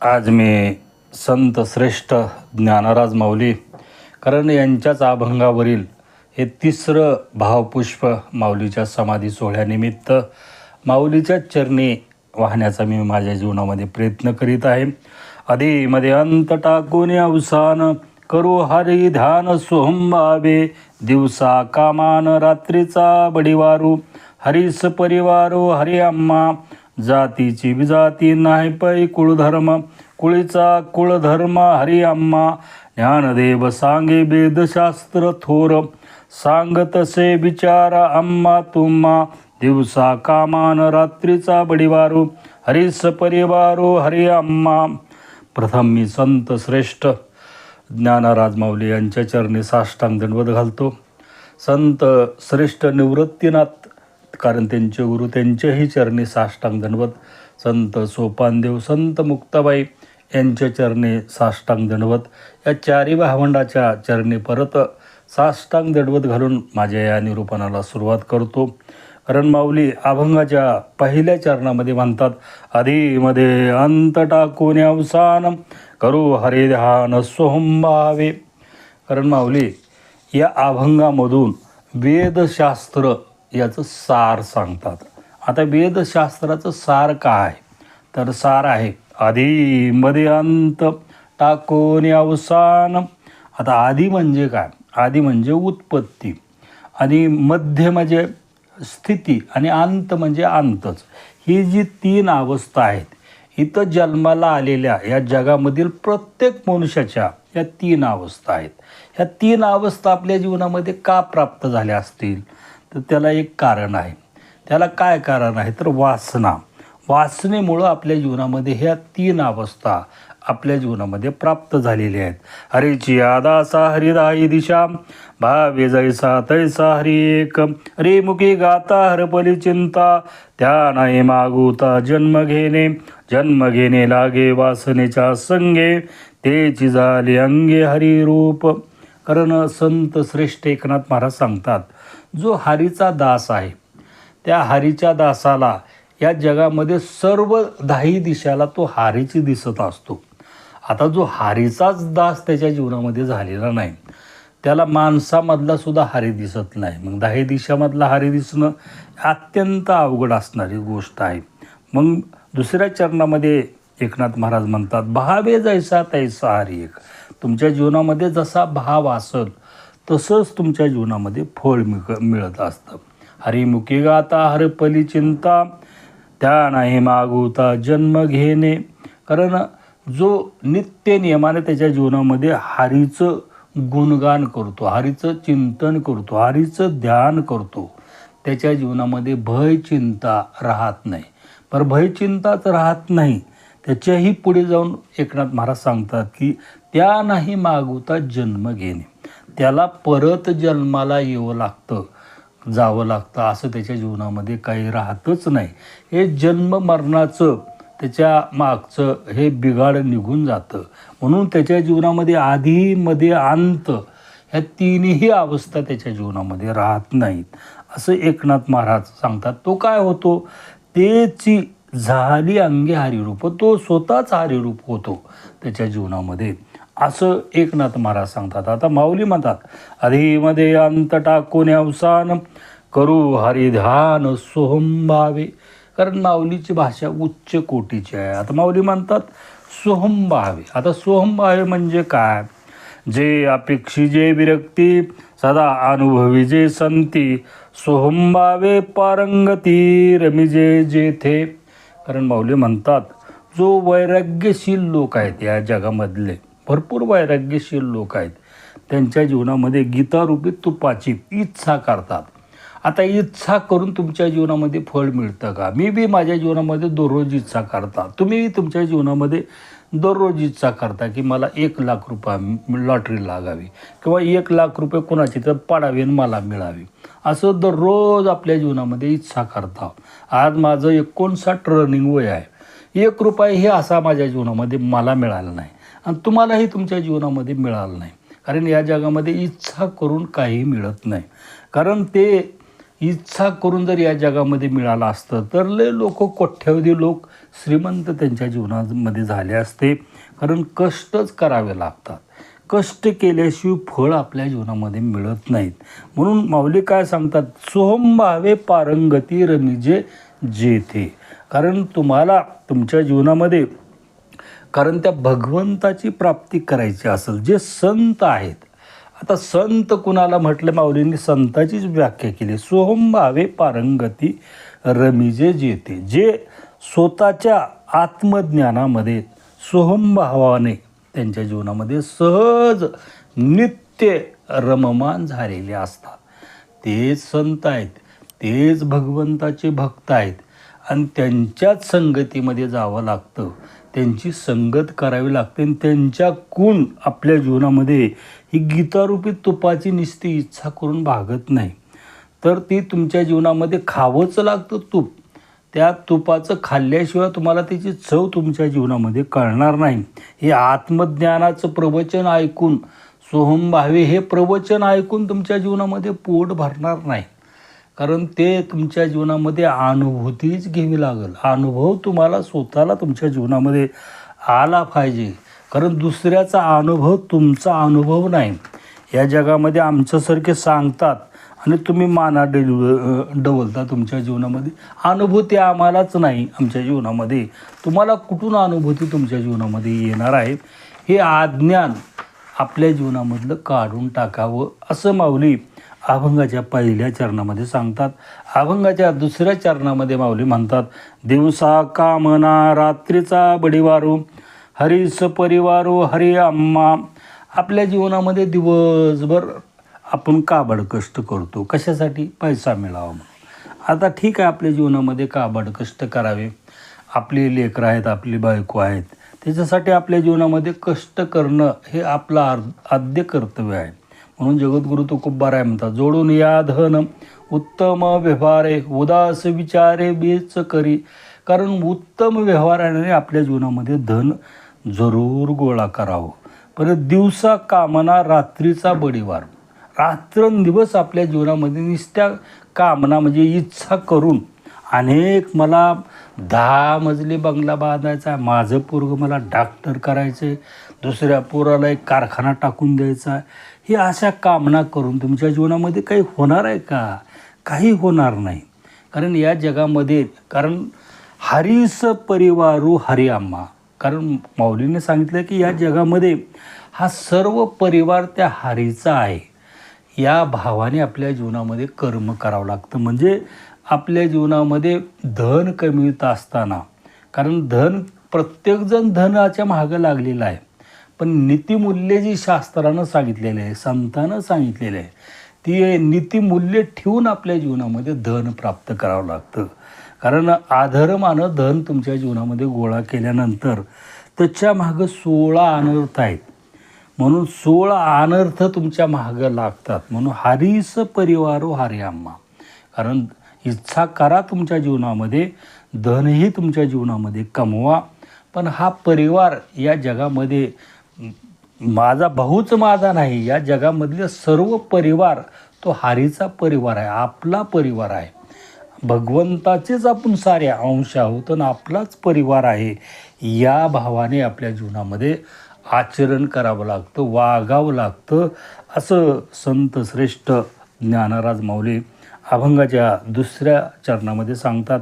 आज मी संत श्रेष्ठ ज्ञानराज माऊली कारण यांच्याच अभंगावरील हे तिसरं भावपुष्प माऊलीच्या समाधी सोहळ्यानिमित्त माऊलीच्या चरणी वाहण्याचा मी माझ्या जीवनामध्ये प्रयत्न करीत आहे. आधीमध्ये अंत टाकून अवसान करू हरी ध्यान सोहंबावे दिवसा कामान रात्रीचा बडिवारू हरीस परिवारो हरी अम्मा जातीची विजाती नाही पै कुळधर्म कुळीचा कुळधर्म हरिअम्मा ज्ञानदेव सांगे वेदशास्त्र थोर सांग तसे विचार अम्मा तुम्हा. दिवसा कामान रात्रीचा बडिवारू हरिस परिवारो हरिअम्मा प्रथम मी संत श्रेष्ठ ज्ञानाराज माऊली यांच्या चरणी साष्टांग दंडवत घालतो. संत श्रेष्ठ निवृत्तीनाथ कारण त्यांचे गुरु त्यांच्याही चरणी साष्टांग दंडवत संत सोपानदेव संत मुक्ताबाई यांच्या चरणी साष्टांग दंडवत या चारी भावंडाच्या चरणी परत साष्टांग दंडवत घालून माझ्या या निरूपणाला सुरुवात करतो. कारण माऊली अभंगाच्या पहिल्या चरणामध्ये म्हणतात आधीमध्ये अंत टाकून अवसान करू हरे ध्यान सोहंभावे कारण माऊली या अभंगामधून वेदशास्त्र याचं सार सांगतात. आता वेदशास्त्राचं सार काय? तर सार आहे आधी मध्ये अंत टाकून अवसान. आता आधी म्हणजे काय? आधी म्हणजे उत्पत्ती. आणि मध्य म्हणजे स्थिती आणि अंत म्हणजे अंतच. ही जी तीन अवस्था आहेत इथं जन्माला आलेल्या या जगामधील प्रत्येक मनुष्याच्या या तीन अवस्था आहेत. ह्या तीन अवस्था आपल्या जीवनामध्ये का प्राप्त झाल्या असतील? तर त्याला एक कारण आहे. त्याला काय कारण आहे? तर वासना. वासनेमुळं आपल्या जीवनामध्ये ह्या तीन अवस्था आपल्या जीवनामध्ये प्राप्त झालेल्या आहेत. हरीची आदासा हरिदाई दिशा भावे जैसा तैसा हरी एक. रे मुखी गाता हरपली चिंता त्या नाही मागुता जन्म घेणे. जन्म घेणे लागे वासनेच्या संगे तेची झाले अंगे हरिरूप कारण संत श्रेष्ठ एकनाथ महाराज सांगतात जो हरीचा दास आहे त्या हरीच्या दासाला या जगामध्ये सर्व दाही दिशाला तो हारीची दिसत असतो. आता जो हारीचाच दास त्याच्या जीवनामध्ये झालेला नाही त्याला माणसामधला सुद्धा हारी दिसत नाही. मग दाही दिशामधला हारी दिसणं अत्यंत अवघड असणारी गोष्ट आहे. मग दुसऱ्या चरणामध्ये एकनाथ महाराज म्हणतात भावे जैसा तैसा हरी एक. तुमच्या जीवनामध्ये जसा भाव असेल तसंच तुमच्या जीवनामध्ये फळ मिळ मिळत असतं. हरिमुखी गाता हरपली चिंता त्या नाही मागवता जन्म घेणे. कारण जो नित्य नियमाने त्याच्या जीवनामध्ये हरीचं गुणगान करतो हरीचं चिंतन करतो हरीचं ध्यान करतो त्याच्या जीवनामध्ये भय चिंता राहत नाही. पर भय चिंताच राहत नाही. त्याच्याही पुढे जाऊन एकनाथ महाराज सांगतात की त्या नाही मागवता जन्म घेणे. त्याला परत जन्माला येवं लागतं जावं लागतं. असं त्याच्या जीवनामध्ये काही राहतच नाही. हे जन्म मरणाचं त्याच्या मागचं हे बिघाड निघून जातं. म्हणून त्याच्या जीवनामध्ये आधी मध्ये अंत ह्या तिन्ही अवस्था त्याच्या जीवनामध्ये राहत नाहीत. असं एकनाथ महाराज सांगतात. तो काय होतो? तेची झाली अंगे हरिरूप तो स्वतःच हरिरूप होतो त्याच्या जीवनामध्ये. असं एकनाथ महाराज सांगतात. आता माऊली म्हणतात अधिमध्ये अंत टाकून अवसान करू हरिध्यान सोहंभावे कारण माऊलीची भाषा उच्च कोटीची आहे. आता माऊली म्हणतात सोहम भावे आता सोहम भावे म्हणजे काय? जे अपेक्षी जे विरक्ती सदा अनुभवी जे संती. सोहम भावे पारंगती रमिजे जेथे. कारण माऊली म्हणतात जो वैराग्यशील लोक आहेत या जगामधले भरपूर वैराग्यशील लोक आहेत. त्यांच्या जीवनामध्ये गीतारूपी तुपाची इच्छा करतात. आता इच्छा करून तुमच्या जीवनामध्ये फळ मिळतं का? मी बी माझ्या जीवनामध्ये दररोज इच्छा करता. तुम्ही तुमच्या जीवनामध्ये दररोज इच्छा करता की मला एक लाख रुपये लॉटरी लागावी किंवा एक लाख रुपये कोणाची तर पाडावी आणि मला मिळावी. असं दररोज आपल्या जीवनामध्ये इच्छा करता. आज माझं एकोणसाठ रनिंग वय आहे. एक रुपये हे असा माझ्या जीवनामध्ये मला मिळाला नाही. आणि तुम्हालाही तुमच्या जीवनामध्ये मिळालं नाही. कारण या जगामध्ये इच्छा करून काही मिळत नाही. कारण ते इच्छा करून जर या जगामध्ये मिळालं असतं तर लय लोक कोट्यावधी लोक श्रीमंत त्यांच्या जीवनामध्ये झाले असते. कारण कष्टच करावे लागतात. कष्ट केल्याशिवाय फळ आपल्या जीवनामध्ये मिळत नाहीत. म्हणून माऊली काय सांगतात? सोहम भावे पारंगती रमिजे जेथे. कारण तुम्हाला तुमच्या जीवनामध्ये कारण त्या भगवंताची प्राप्ती करायची असेल जे संत आहेत. आता संत कुणाला म्हटलं माऊलींनी संताचीच व्याख्या केली. सोहम भावे पारंगती रमिजे जेते. जे स्वतःच्या आत्मज्ञानामध्ये सोहम भावाने त्यांच्या जीवनामध्ये सहज नित्य रममान झालेले असतात. तेच संत आहेत तेच भगवंताचे भक्त आहेत. आणि त्यांच्याच संगतीमध्ये जावं लागतं. त्यांची संगत करावी लागते. आणि त्यांच्या गुण आपल्या जीवनामध्ये ही गीतारूपी तुपाची निस्ती इच्छा करून भागत नाही. तर ती तुमच्या जीवनामध्ये खावंच लागतं तूप. त्या तुपाचं खाल्ल्याशिवाय तुम्हाला त्याची चव तुमच्या जीवनामध्ये कळणार नाही. हे आत्मज्ञानाचं प्रवचन ऐकून सोहम भावे हे प्रवचन ऐकून तुमच्या जीवनामध्ये पोट भरणार नाही. कारण ते तुमच्या जीवनामध्ये अनुभूतीच घ्यावी लागेल. अनुभव तुम्हाला स्वतःला तुमच्या जीवनामध्ये आला पाहिजे. कारण दुसऱ्याचा अनुभव तुमचा अनुभव नाही. या जगामध्ये आमच्यासारखे सांगतात आणि तुम्ही माना डेल डवलता तुमच्या जीवनामध्ये. अनुभूती आम्हालाच नाही आमच्या जीवनामध्ये. तुम्हाला कुठून अनुभूती तुमच्या जीवनामध्ये येणार आहे? हे आज्ञान आपल्या जीवनामधलं काढून टाकावं असं माऊली अभंगाच्या पहिल्या चरणामध्ये सांगतात. अभंगाच्या दुसऱ्या चरणामध्ये माऊली म्हणतात दिवसा कामना रात्रीचा बडीवारू हरीस परिवारू हरी अम्मा आपल्या जीवनामध्ये दिवसभर आपण काबड कष्ट करतो. कशासाठी? पैसा मिळावा म्हणून. आता ठीक आहे आपल्या जीवनामध्ये काबड कष्ट करावे. आपली लेकरं आहेत आपली बायको आहेत त्याच्यासाठी आपल्या जीवनामध्ये कष्ट करणं हे आपलं आद्य कर्तव्य आहे. म्हणून जगद्गुरु तुकोबाराय म्हणतात. जोडून या धन उत्तम व्यवहारे उदास विचारे बेच करी. कारण उत्तम व्यवहाराने आपल्या जीवनामध्ये धन जरूर गोळा करावं. परत दिवसा कामना रात्रीचा बडीवार. रात्रंदिवस आपल्या जीवनामध्ये नुसत्या कामना म्हणजे इच्छा करून अनेक मला दहा मजली बंगला बांधायचा आहे माझं पोरग मला डॉक्टर करायचं आहे दुसऱ्या पोराला एक कारखाना टाकून द्यायचा आहे ही अशा कामना करून तुमच्या जीवनामध्ये काही होणार आहे का? काही होणार नाही. कारण या जगामध्ये कारण हरीस परिवारू हरी आम्हा कारण माऊलीने सांगितलं की या जगामध्ये हा सर्व परिवार त्या हरीचा आहे. या भावाने आपल्या जीवनामध्ये कर्म करावं लागतं. म्हणजे आपल्या जीवनामध्ये धन कमीत असताना. कारण धन प्रत्येकजण धनाच्या मागं लागलेलं आहे. पण नीतिमूल्य जी शास्त्रानं सांगितलेलं आहे संतानं सांगितलेलं आहे ती नीतिमूल्य ठेवून आपल्या जीवनामध्ये धन प्राप्त करावं लागतं. कारण आधर्मानं धन तुमच्या जीवनामध्ये गोळा केल्यानंतर त्याच्या मागं सोळा अनर्थ आहेत. म्हणून सोळा अनर्थ तुमच्या मागं लागतात. म्हणून हरीस परिवारो हरी आम्हा कारण इच्छा करा तुमच्या जीवनामध्ये धनही तुमच्या जीवनामध्ये कमवा. पण हा परिवार या जगामध्ये माझा भाऊच माझा नाही या जगामधले सर्व परिवार तो हारीचा परिवार आहे आपला परिवार आहे. भगवंताचेच आपण सारे अंश आहोत आणि आपलाच परिवार आहे. या भावाने आपल्या जीवनामध्ये आचरण करावं लागतं वागावं लागतं असं संत श्रेष्ठ ज्ञानराज माऊली अभंगाच्या दुसऱ्या चरणामध्ये सांगतात.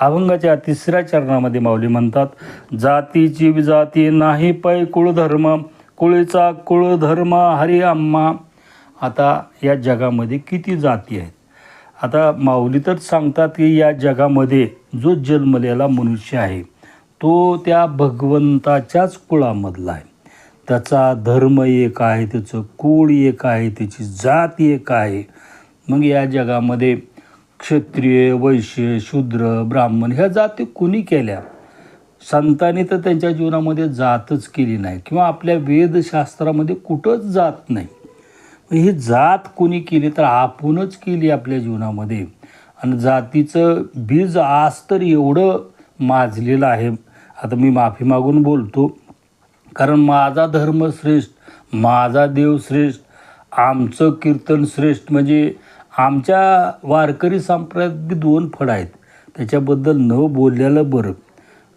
अभंगाच्या तिसऱ्या चरणामध्ये माऊली म्हणतात जातीची विजाती नाही पै कुळधर्म कुळीचा कुळधर्म हरी आम्हा आता या जगामध्ये किती जाती आहेत? आता माऊली तर सांगतात की या जगामध्ये जो जन्मलेला मनुष्य आहे तो त्या भगवंताच्याच कुळामधला आहे. त्याचा धर्म एक आहे त्याचं कुळ एक आहे त्याची जात एक आहे. मग या जगामध्ये क्षत्रिय वैश्य शूद्र ब्राह्मण ह्या जाती कुणी केल्या? संतांनी तर त्यांच्या जीवनामध्ये जातच केली नाही किंवा आपल्या वेदशास्त्रामध्ये कुठंच जात नाही. ही जात कोणी केली तर आपणच केली आपल्या जीवनामध्ये. आणि जातीचं बीज आज तर एवढं माजलेलं आहे. आता मी माफी मागून बोलतो. कारण माझा धर्म श्रेष्ठ माझा देव श्रेष्ठ आमचं कीर्तन श्रेष्ठ म्हणजे आमच्या वारकरी संप्रदायात दोन फड आहेत. त्याच्याबद्दल न बोललेलं बरं.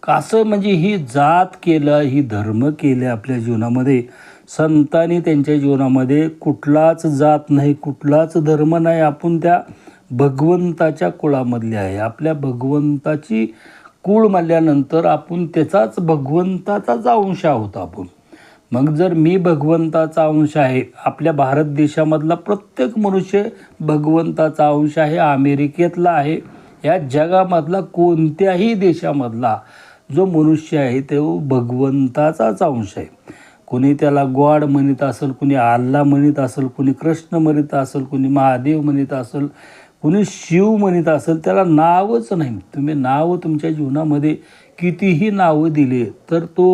कसं म्हणजे ही जात केलं ही धर्म केले आपल्या जीवनामध्ये. संतांनी त्यांच्या जीवनामध्ये कुठलाच जात नाही कुठलाच धर्म नाही. आपण त्या भगवंताच्या कुळामधले आहे. आपल्या भगवंताची कुळ मानल्यानंतर आपण त्याचाच भगवंताचाच अंश आहोत आपण. मग जर मी भगवंताचा अंश आहे आपल्या भारत देशामधला प्रत्येक मनुष्य भगवंताचा अंश आहे अमेरिकेतला आहे या जगामधला कोणत्याही देशामधला जो मनुष्य आहे तो भगवंताचाच अंश आहे. कोणी त्याला गॉड म्हणत असेल कुणी आल्ला म्हणत असेल कुणी कृष्ण म्हणत असेल कुणी महादेव म्हणत असेल कुणी शिव म्हणत असेल त्याला नावच नाही. तुम्ही नाव तुमच्या जीवनामध्ये कितीही नावं दिले तर तो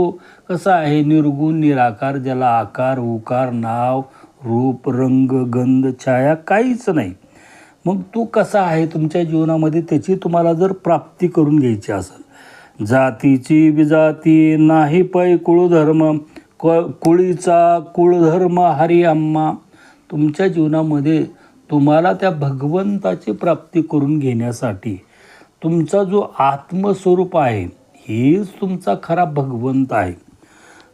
कसा आहे? निर्गुण निराकार ज्याला आकार उकार नाव रूप रंग गंध छाया काहीच नाही. मग तो कसा आहे? तुमच्या जीवनामध्ये त्याची तुम्हाला जर प्राप्ती करून घ्यायची असेल जातीची विजाती नाही पै कुळधर्म क कुळीचा कुळधर्म हरी अम्मा तुमच्या जीवनामध्ये तुम्हाला त्या भगवंताची प्राप्ती करून घेण्यासाठी तुमचा जो आत्मस्वरूप आहे हेच तुमचा खरा भगवंत आहे.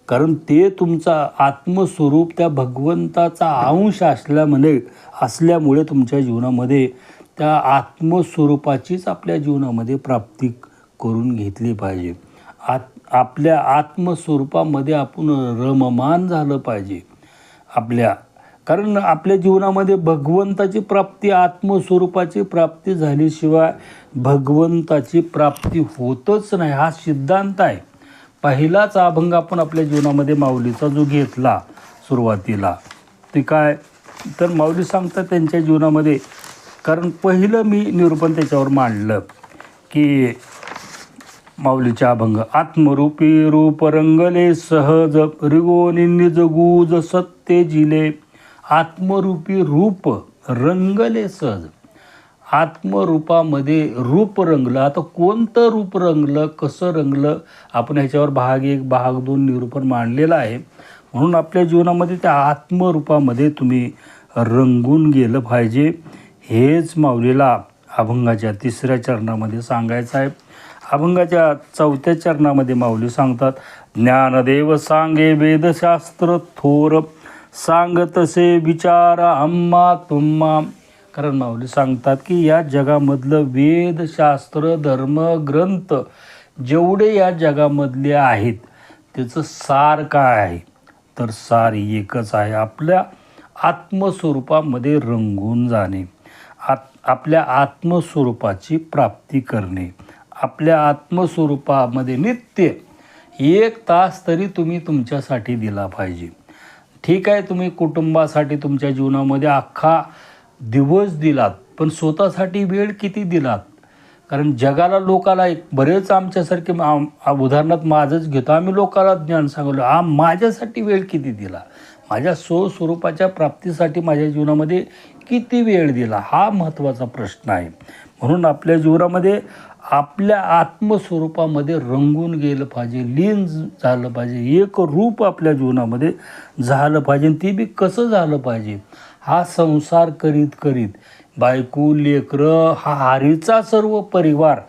कारण ते तुमचा आत्मस्वरूप त्या भगवंताचा अंश असल्यामुळे असल्यामुळे तुमच्या जीवनामध्ये त्या आत्मस्वरूपाचीच आपल्या जीवनामध्ये प्राप्ती करून घेतली पाहिजे. आत आपल्या आत्मस्वरूपामध्ये आपण रममान झालं पाहिजे. आपल्या कारण आपल्या जीवनामध्ये भगवंताची प्राप्ती आत्मस्वरूपाची प्राप्ती झाल्याशिवाय भगवंताची प्राप्ती होतच नाही. हा सिद्धांत आहे. पहिलाच अभंग आपण आपल्या जीवनामध्ये माऊलीचा जो घेतला सुरुवातीला. ते काय? तर माऊली सांगतात त्यांच्या जीवनामध्ये कारण पहिलं मी निरूपण त्याच्यावर मांडलं की माऊलीच्या अभंग आत्मरूपी रूप रंगले सहज रिगोनी जगूज सत्य जिले आत्मरूपी रूप रंगले सहज. आत्मरूपामध्ये रूप रंगलं. आता कोणतं रूप रंगलं कसं रंगलं आपण ह्याच्यावर भाग एक भाग दोन निरूपण मांडलेलं आहे. म्हणून आपल्या जीवनामध्ये त्या आत्मरूपामध्ये तुम्ही रंगून गेलं पाहिजे. हेच माऊलीला अभंगाच्या तिसऱ्या चरणामध्ये सांगायचं आहे. अभंगाच्या चौथ्या चरणामध्ये माऊली सांगतात ज्ञानदेव सांगे वेदशास्त्र थोर सांग तसे विचार आम्हा तुम्हा. कारण माऊली सांगतात की या जगामधलं वेदशास्त्र धर्म ग्रंथ जेवढे या जगामधले आहेत त्याचं सार काय आहे? तर सार एकच आहे आपल्या आत्मस्वरूपामध्ये रंगून जाणे आत आपल्या आत्मस्वरूपाची प्राप्ती करणे. आपल्या आत्मस्वरूपामध्ये नित्य एक तास तरी तुम्ही तुमच्यासाठी दिला पाहिजे. ठीक आहे तुम्ही कुटुंबासाठी तुमच्या जीवनामध्ये अख्खा दिवस दिलात पण स्वतःसाठी वेळ किती दिलात? कारण जगाला लोकाला एक बरेच आमच्यासारखे आम- उदाहरणार्थ माझंच घेतो. आम्ही लोकाला ज्ञान सांगलो हा माझ्यासाठी वेळ किती दिला? माझ्या स्वस्वरूपाच्या प्राप्तीसाठी माझ्या जीवनामध्ये किती वेळ दिला? हा महत्त्वाचा प्रश्न आहे. म्हणून आपल्या जीवनामध्ये आपल्या आत्मस्वरूपामध्ये रंगून गेलं पाहिजे लीन झालं पाहिजे एक रूप आपल्या जीवनामध्ये झालं पाहिजे आणि ते बी कसं झालं पाहिजे? हा संसार करीत करीत बायको लेकरं हा हारीचा सर्व परिवार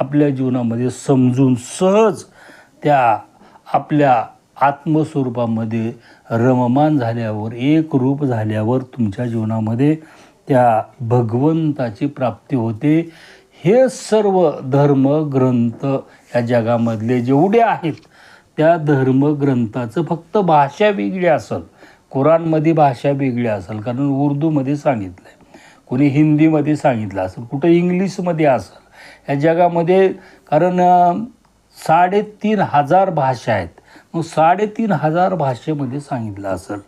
आपल्या जीवनामध्ये समजून सहज त्या आपल्या आत्मस्वरूपामध्ये रममान झाल्यावर एक रूप झाल्यावर तुमच्या जीवनामध्ये त्या भगवंताची प्राप्ती होते. हे सर्व धर्म ग्रंथ या जगामधले जेवढे आहेत त्या धर्मग्रंथाचं फक्त भाषा वेगळी असेल. कुराणमध्ये भाषा वेगळी असेल कारण उर्दूमध्ये सांगितलं आहे कोणी हिंदीमध्ये सांगितलं असेल कुठं इंग्लिशमध्ये असेल. या जगामध्ये कारण साडेतीन हजार भाषा आहेत. मग साडेतीन हजार भाषेमध्ये सांगितलं असेल.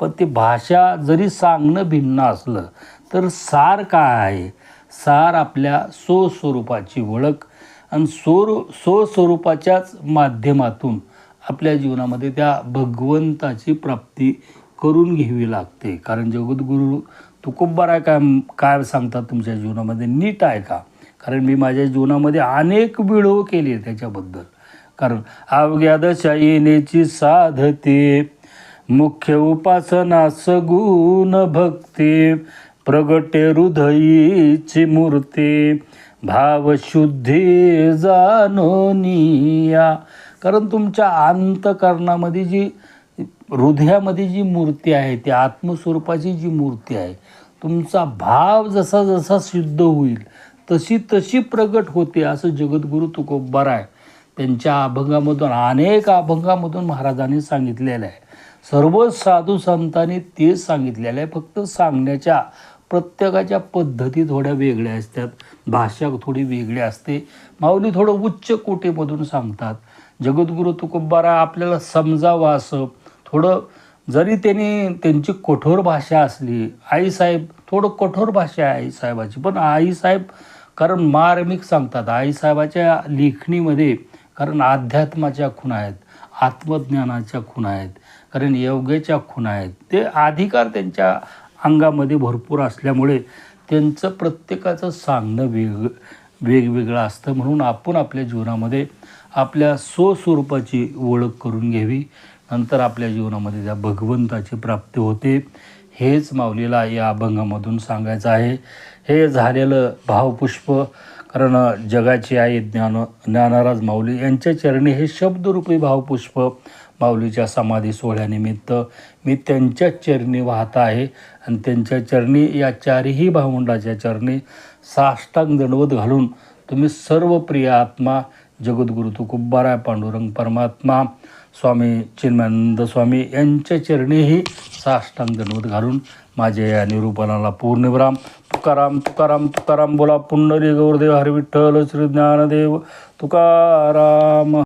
पण ती भाषा जरी सांगणं भिन्न असलं तर सार काय आहे? सार आपल्या स्वस्वरूपाची ओळख आणि स्वर स्वस्वरूपाच्याच माध्यमातून आपल्या जीवनामध्ये त्या भगवंताची प्राप्ती करून घ्यावी लागते. कारण जगद्गुरू तुकोबार आहे काय काय सांगतात तुमच्या जीवनामध्ये? नीट आहे का? कारण मी माझ्या जीवनामध्ये अनेक व्हिडिओ केले त्याच्याबद्दल. कारण अवघ्या दशा येण्याची साधते मुख्य उपासना सगुण भक्ती प्रगटे हृदयीची मूर्ती भावशुद्धी जाणोनिया. कारण तुमच्या अंतकरणामध्ये जी हृदयामध्ये जी मूर्ती आहे ती आत्मस्वरूपाची जी मूर्ती आहे तुमचा भाव जसा जसा सिद्ध होईल तशी तशी प्रगट होते असं जगद्गुरू तुकोबार आहे त्यांच्या अभंगामधून अनेक अभंगामधून महाराजांनी सांगितलेलं आहे. सर्व साधू संतांनी तेच सांगितलेलं आहे. फक्त सांगण्याच्या प्रत्येकाच्या पद्धती थोड्या वेगळ्या असतात. भाषा थोडी वेगळी असते. माऊली थोडं उच्च कोटीमधून सांगतात. जगद्गुरू तुकोबारा आपल्याला समजावं असं. थोडं जरी त्यांनी त्यांची कठोर भाषा असली आईसाहेब थोडं कठोर भाषा आहे आईसाहेबाची पण आईसाहेब कारण मार्मिक सांगतात. आईसाहेबाच्या लेखणीमध्ये कारण अध्यात्माच्या खुणा आहेत आत्मज्ञानाच्या खुणा आहेत कारण योग्याच्या खुणा आहेत. ते अधिकार त्यांच्या अंगामध्ये भरपूर असल्यामुळे त्यांचं प्रत्येकाचं सांगणं वेग वेगवेगळं असतं. म्हणून आपण आपल्या जीवनामध्ये आपल्या स्वस्वरूपाची ओळख करून घ्यावी. नंतर आपल्या जीवनामध्ये त्या भगवंताची प्राप्ती होते. हेच माऊलीला या अभंगामधून सांगायचं आहे. हे झालेलं भावपुष्प कारण जगाची आई ज्ञान ज्ञानराज माऊली यांच्या चरणी हे शब्दरूपी भावपुष्प माऊलीच्या समाधी सोहळ्यानिमित्त मी त्यांच्या चरणी वाहत आहे. आणि त्यांच्या चरणी या चारही भावंडाच्या चरणी साष्टांग दंडवत घालून तुम्ही सर्व प्रिय आत्मा जगद्गुरु तुकुब्बाराय पांडुरंग परमात्मा स्वामी चिन्मानंद स्वामी यांच्या चरणीही साष्टांग दंडवत घालून माझ्या या निरूपणाला पूर्णविराम तुकाराम तुकाराम तुकाराम बोला पुंडरी गौरदेव हरविठ्ठल श्री ज्ञानदेव. तुकाराम.